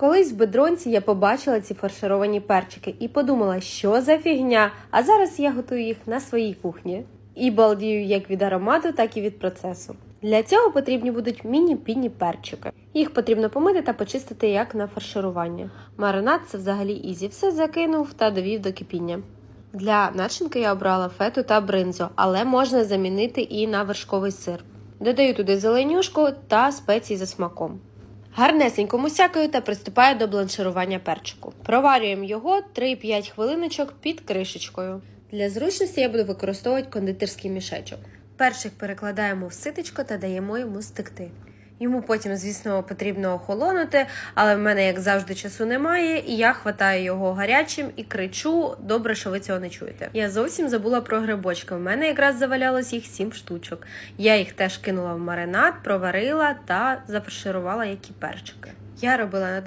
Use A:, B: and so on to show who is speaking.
A: Колись в бедронці я побачила ці фаршировані перчики і подумала, що за фігня. А зараз я готую їх на своїй кухні. І балдію як від аромату, так і від процесу. Для цього потрібні будуть міні-пінні перчики. Їх потрібно помити та почистити як на фарширування. Маринад це взагалі ізі. Все закинув та довів до кипіння. Для начинки я обрала фету та бринзо, але можна замінити і на вершковий сир. Додаю туди зеленюшку та спеції за смаком. Гарнесенько мусякаю та приступаю до бланширування перчику. Проварюємо його 3-5 хвилиночок під кришечкою. Для зручності я буду використовувати кондитерський мішечок. Перчик перекладаємо в ситечко та даємо йому стекти. Йому потім, звісно, потрібно охолонути, але в мене, як завжди, часу немає, і я хватаю його гарячим і кричу: добре, що ви цього не чуєте. Я зовсім забула про грибочки. В мене якраз завалялось їх сім штучок. Я їх теж кинула в маринад, проварила та зафарширувала як і перчики. Я робила на